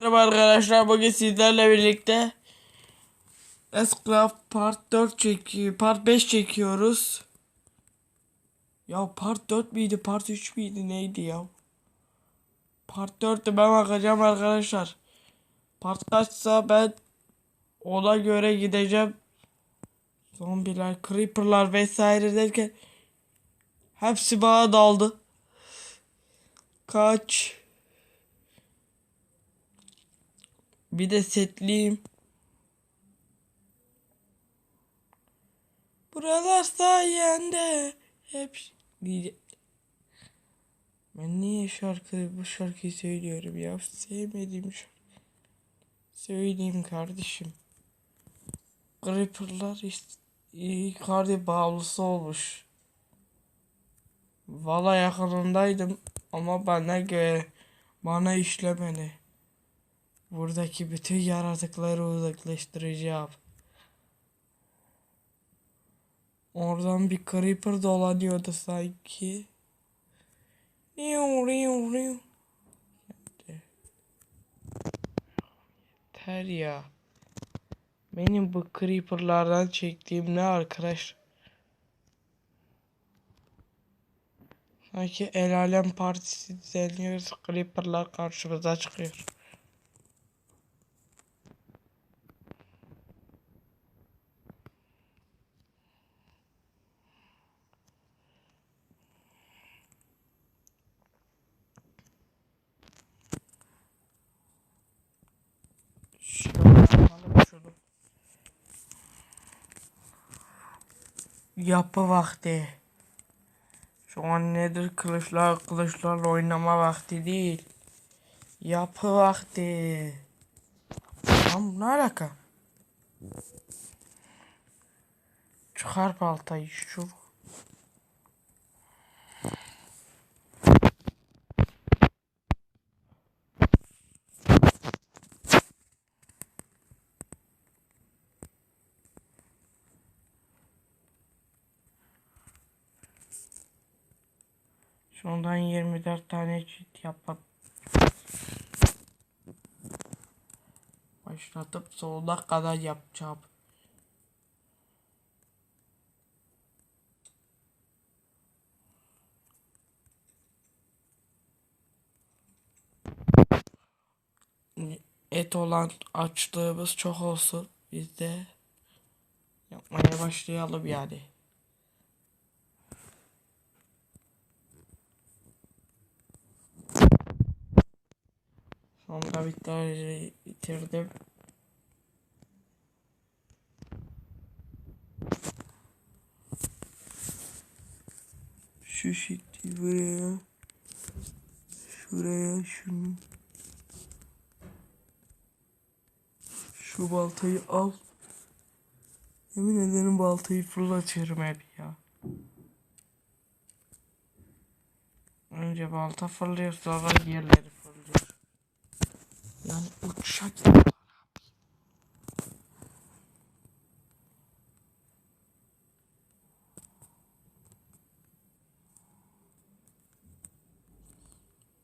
Merhaba arkadaşlar bugün sizlerle birlikte Escraft Part 4 çekiyor. Part 5 çekiyoruz. Ya Part 4 miydi? Part 3 müydü? Neydi ya? Part 4'tü ben bakacağım arkadaşlar. Part kaçsa ben ona göre gideceğim. Zombiler, creeperlar vesaire derken hepsi bana daldı. Kaç. Bir de setliyim. Buralar sayende hep diye. Ben niye şarkı bu şarkıyı söylüyorum ya sevmediğim şarkı. Söyleyeyim kardeşim. Creeper'lar işte Icardi bağlısı olmuş. Valla yakınındaydım ama bana göre bana işlemedi. Buradaki bütün yaratıkları uzaklaştıracağım. Oradan bir creeper dolanıyordu sanki. Riu riu riu. Yeter ya. Benim bu creeperlardan çektiğim ne arkadaş? Sanki el alem partisi düzenliyoruz. Creeperlar karşımıza çıkıyor. Şöyle yapalım şunu. Yapı vakti. Şu an nedir kılıçlar kılıçlarla oynama vakti değil. Yapı vakti. Lan bu ne alaka? Çıkar baltayı şu. Şundan 24 tane çift yapalım. Başlatıp sonuna kadar yapacağım. Et olan açlığımız çok olsun. Biz de yapmaya başlayalım yani. Sonunda bitti bitirdim. Şu şekli buraya. Şuraya şunu. Şu baltayı al. Yemin ederim baltayı fırlatıyorum hep ya. Önce balta fırlıyor sonra diğerleri fırlıyor. Yani uçak.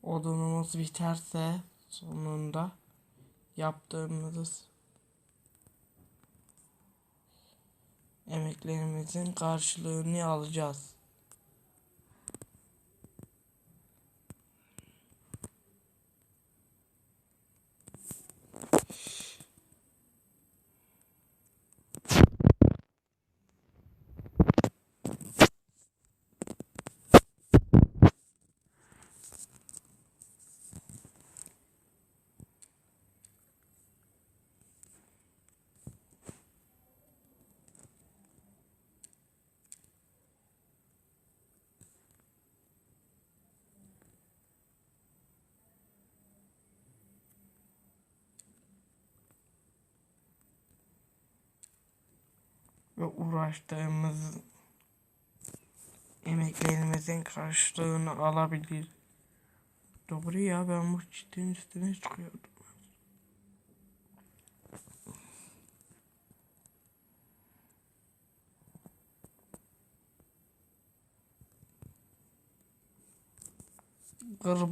Odunumuz biterse sonunda yaptığımız emeklerimizin karşılığını alacağız. Ve uğraştığımız emeklerimizin karşılığını alabilir. Doğru ya ben bu çitin üstüne çıkıyordum. Kır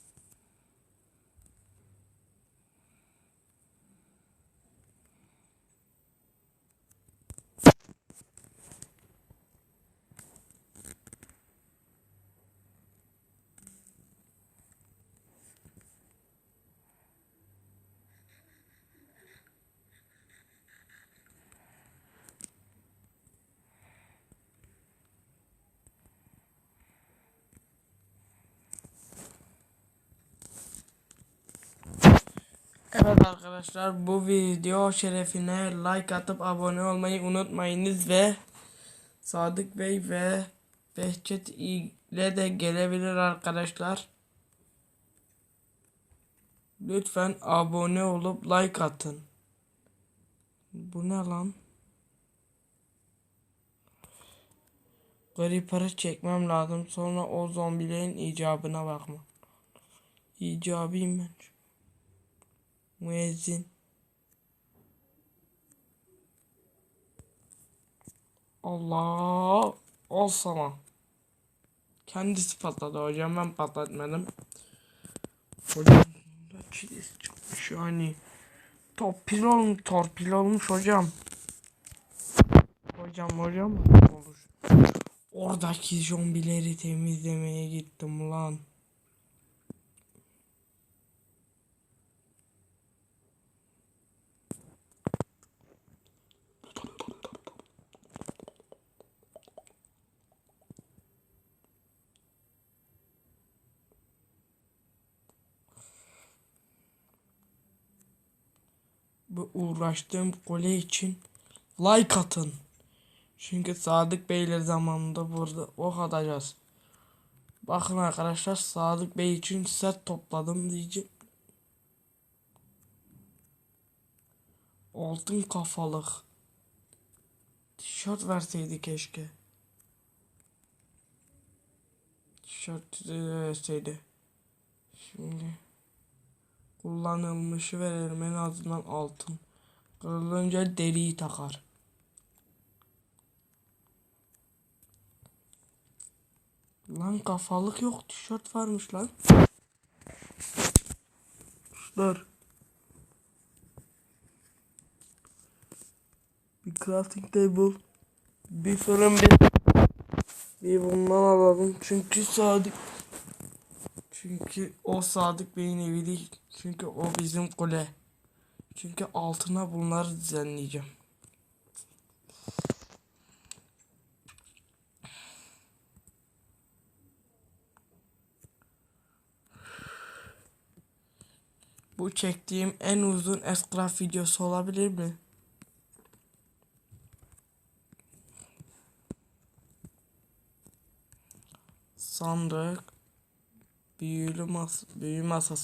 Evet arkadaşlar bu video şerefine like atıp abone olmayı unutmayınız ve Sadık Bey ve Behçet ile de gelebilir arkadaşlar. Lütfen abone olup like atın. Bu ne lan? Griper'ı çekmem lazım sonra o zombilerin icabına bakma. İcabıyım ben. Müezzin. Allah ol sana. Kendisi patladı hocam ben patlatmadım. Hocam çilis çıkmış yani. Torpil olmuş, torpil olmuş hocam. Hocam hocam olur. Oradaki zombileri temizlemeye gittim lan. Uğraştığım kole için like atın. Çünkü Sadık Beyler zamanında burada ok atacağız. Bakın arkadaşlar Sadık Bey için set topladım diyeceğim. Altın kafalık. Tişört verseydi keşke. Tişört verseydi. Şimdi kullanılmışı verelim en azından altın. Kırılınca deriyi takar. Lan kafalık yok tişört varmış lan. Dur. Bir crafting table. Bir fırın bir. Bir bundan alalım çünkü sadık. Çünkü o Sadık Bey'in evi değil. Çünkü o bizim kule. Çünkü altına bunları düzenleyeceğim. Bu çektiğim en uzun escraft videosu olabilir mi? Sandık. Büyülü mas büyü masası.